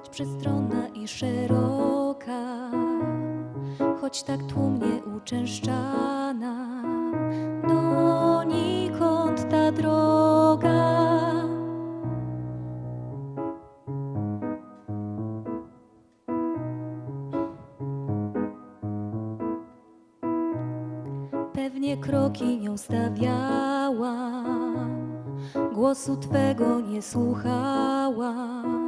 choć przestronna i szeroka, choć tak tłumnie uczęszczana, donikąd ta droga. Pewnie kroki nią stawiałam, głosu Twego nie słuchałam.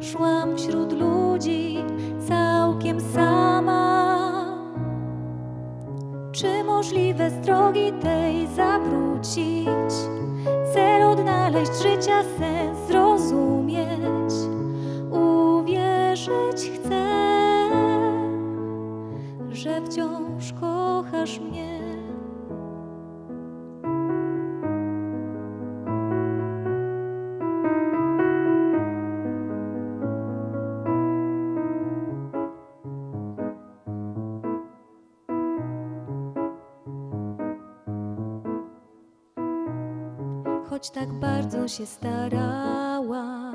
Szłam wśród ludzi całkiem sama. Czy możliwe z drogi tej zawrócić? Cel odnaleźć, życia sens zrozumieć. Uwierzyć chcę, że wciąż kochasz mnie. Choć tak bardzo się starałam,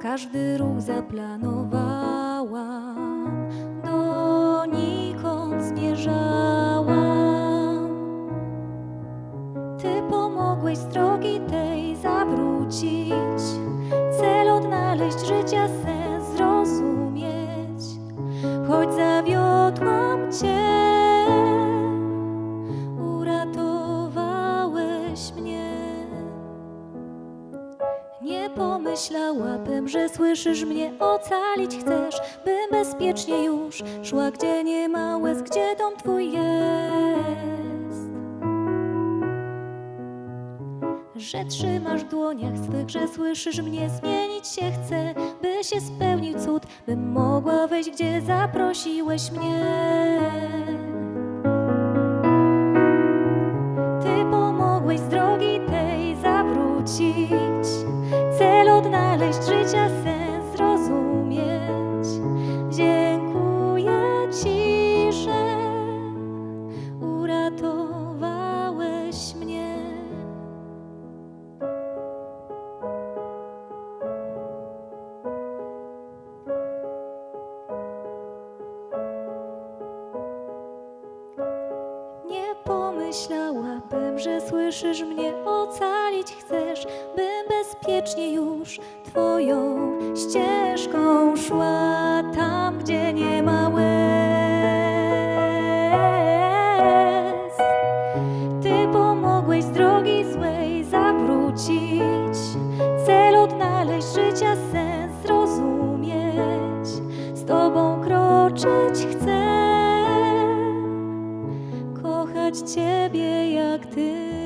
każdy ruch zaplanowałam, donikąd zmierzałam. Ty pomogłeś z drogi tej zawrócić, cel odnaleźć, życia sens zrozumieć, choć zawiodłam Cię Nie pomyślałabym, że słyszysz mnie, ocalić chcesz, bym bezpiecznie już szła, gdzie nie ma łez, gdzie dom twój jest. Że trzymasz w dłoniach swych, że słyszysz mnie, zmienić się chcę, by się spełnił cud, bym mogła wejść, gdzie zaprosiłeś mnie. Ty pomogłeś odnaleźć, życia pomyślałabym, że słyszysz mnie, ocalić chcesz, bym bezpiecznie już Twoją ścieżką szła tam, gdzie nie ma łez. Ty pomogłeś z drogi złej zawrócić, cel odnaleźć, życia sens zrozumieć. Z Tobą kroczyć chcę kochać Ciebie jak Ty.